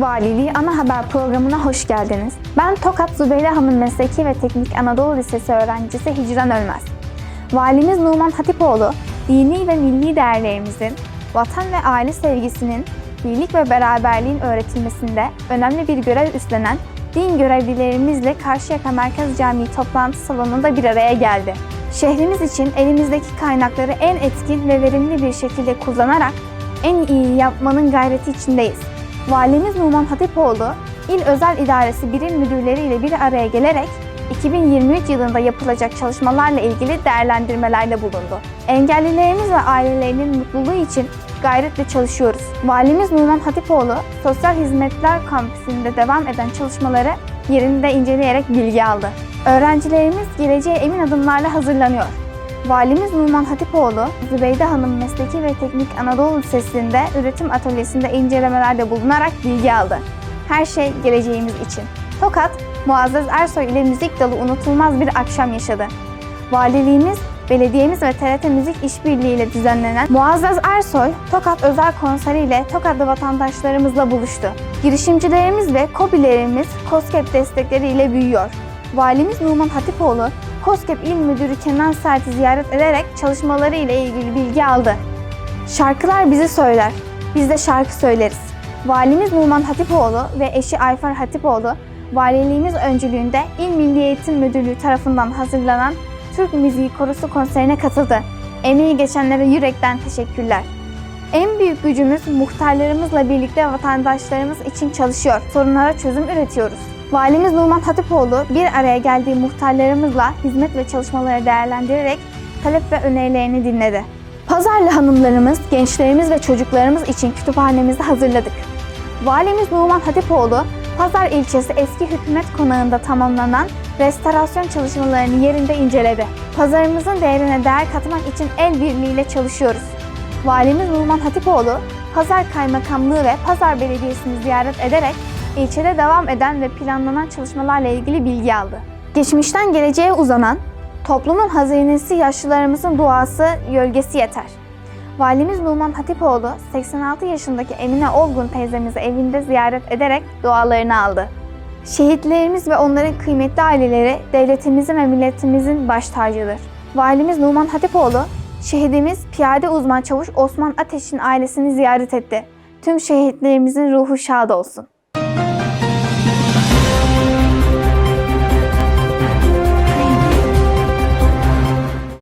Valiliği Ana Haber programına hoş geldiniz. Ben Tokat Zübeyde Hanım Mesleki ve Teknik Anadolu Lisesi öğrencisi Hicran Ölmez. Valimiz Numan Hatipoğlu, dini ve milli değerlerimizin, vatan ve aile sevgisinin, birlik ve beraberliğin öğretilmesinde önemli bir görev üstlenen din görevlilerimizle Karşıyaka Merkez Camii toplantı salonunda bir araya geldi. Şehrimiz için elimizdeki kaynakları en etkin ve verimli bir şekilde kullanarak en iyi yapmanın gayreti içindeyiz. Valimiz Numan Hatipoğlu, İl Özel İdaresi Birim Müdürleri ile bir araya gelerek 2023 yılında yapılacak çalışmalarla ilgili değerlendirmelerde bulundu. Engellilerimiz ve ailelerinin mutluluğu için gayretle çalışıyoruz. Valimiz Numan Hatipoğlu, Sosyal Hizmetler Kampüsü'nde devam eden çalışmaları yerinde inceleyerek bilgi aldı. Öğrencilerimiz geleceğe emin adımlarla hazırlanıyor. Valimiz Numan Hatipoğlu, Zübeyde Hanım Mesleki ve Teknik Anadolu Lisesi'nde üretim atölyesinde incelemelerde bulunarak bilgi aldı. Her şey geleceğimiz için. Tokat, Muazzez Ersoy ile müzik dalı unutulmaz bir akşam yaşadı. Valiliğimiz, belediyemiz ve TRT Müzik İşbirliği ile düzenlenen Muazzez Ersoy, Tokat özel konseriyle Tokatlı vatandaşlarımızla buluştu. Girişimcilerimiz ve KOBİ'lerimiz COSGAP destekleriyle büyüyor. Valimiz Numan Hatipoğlu, COSGAP İl Müdürü Kenan Sert'i ziyaret ederek çalışmaları ile ilgili bilgi aldı. Şarkılar bizi söyler, biz de şarkı söyleriz. Valimiz Numan Hatipoğlu ve eşi Ayfer Hatipoğlu, valiliğimiz öncülüğünde İl Milli Eğitim Müdürlüğü tarafından hazırlanan Türk Müziği Korosu konserine katıldı. Emeği geçenlere yürekten teşekkürler. En büyük gücümüz muhtarlarımızla birlikte vatandaşlarımız için çalışıyor. Sorunlara çözüm üretiyoruz. Valimiz Numan Hatipoğlu bir araya geldiği muhtarlarımızla hizmet ve çalışmaları değerlendirerek talep ve önerilerini dinledi. Pazarlı hanımlarımız, gençlerimiz ve çocuklarımız için kütüphanemizi hazırladık. Valimiz Numan Hatipoğlu, Pazar ilçesi eski hükümet konağında tamamlanan restorasyon çalışmalarını yerinde inceledi. Pazarımızın değerine değer katmak için el birliğiyle çalışıyoruz. Valimiz Numan Hatipoğlu, Pazar Kaymakamlığı ve Pazar Belediyesi'ni ziyaret ederek ilçede devam eden ve planlanan çalışmalarla ilgili bilgi aldı. Geçmişten geleceğe uzanan, toplumun hazinesi yaşlılarımızın duası, gölgesi yeter. Valimiz Numan Hatipoğlu 86 yaşındaki Emine Olgun teyzemizi evinde ziyaret ederek dualarını aldı. Şehitlerimiz ve onların kıymetli aileleri devletimizin ve milletimizin baş tacıdır. Valimiz Numan Hatipoğlu, şehidimiz Piyade Uzman Çavuş Osman Ateş'in ailesini ziyaret etti. Tüm şehitlerimizin ruhu şad olsun.